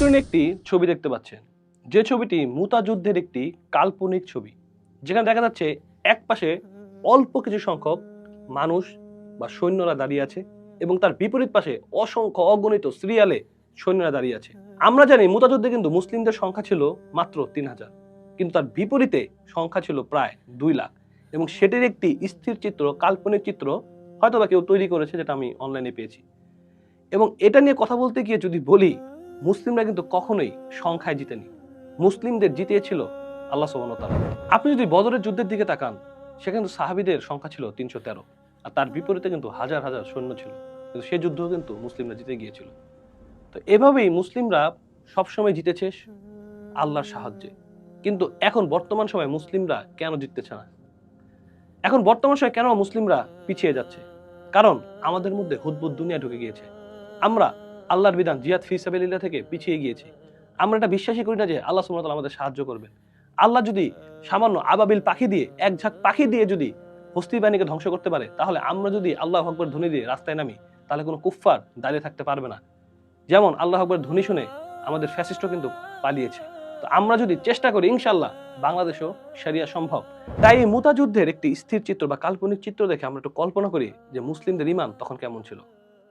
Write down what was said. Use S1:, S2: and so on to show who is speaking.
S1: স্ক্রিনে একটি ছবি দেখতে পাচ্ছেন। যে ছবিটি মুতা যুদ্ধের একটি কাল্পনিক ছবি। যেখানে দেখা যাচ্ছে এক পাশে অল্প কিছু সংখ্যক মানুষ বা সৈন্যরা দাঁড়িয়ে আছে এবং তার বিপরীত পাশে অসংখ্য অগণিত সিরিয়ালে সৈন্যরা দাঁড়িয়ে আছে। আমরা জানি মুতাযুদ্ধে কিন্তু মুসলিমদের সংখ্যা ছিল মাত্র তিন হাজার। কিন্তু তার বিপরীতে সংখ্যা ছিল প্রায় দুই লাখ। এবং সেটির একটি স্থির চিত্র, কাল্পনিক চিত্র হয়তো বা কেউ তৈরি করেছে, যেটা আমি অনলাইনে পেয়েছি। এবং এটা নিয়ে কথা বলতে গিয়ে যদি বলি মুসলিমরা কিন্তু কখনোই সংখ্যায় জিতেনি। মুসলিমদের জিতিয়েছিল আল্লাহ ওয়া আপনি যদি বদরের যুদ্ধের দিকে তাকান, সেখানে সাহাবিদের সংখ্যা ছিল তিনশো তেরো। আর তার বিপরীতে কিন্তু হাজার হাজার সৈন্য ছিল। কিন্তু সে যুদ্ধ কিন্তু মুসলিমরা জিতে গিয়েছিল। তো এভাবেই মুসলিমরা সবসময় জিতেছে আল্লাহর সাহায্যে। কিন্তু এখন বর্তমান সময়ে মুসলিমরা কেন জিততেছে না? এখন বর্তমান সময়ে কেন মুসলিমরা পিছিয়ে যাচ্ছে? কারণ আমাদের মধ্যে হুদবুদ দুনিয়া ঢুকে গিয়েছে। আমরা আল্লাহর বিধান জিয়াদ ফি সাবিলিল্লাহ থেকে পিছিয়ে গিয়েছি। আমরা এটা বিশ্বাসই করি না যে আল্লাহ তাআলা আমাদের সাহায্য করবে। আল্লাহ যদি সামান্য আবাবিল পাখি দিয়ে, এক ঝাঁক পাখি দিয়ে যদি হস্তি বাহিনীকে ধ্বংস করতে পারে, তাহলে আমরা যদি আল্লাহ আকবর ধ্বনি দিয়ে রাস্তায় নামি, তাহলে কোনো কুফফার দাঁড়িয়ে থাকতে পারবে না। যেমন আল্লাহ আকবর ধ্বনি শুনে আমাদের ফ্যাসিস্টও কিন্তু পালিয়েছে। তো আমরা যদি চেষ্টা করি ইনশাল্লাহ বাংলাদেশেও সারিয়া সম্ভব। তাই এই মুতা যুদ্ধের একটি স্থির চিত্র বা কাল্পনিক চিত্র দেখে আমরা একটু কল্পনা করি যে মুসলিমদের ইমান তখন কেমন ছিল।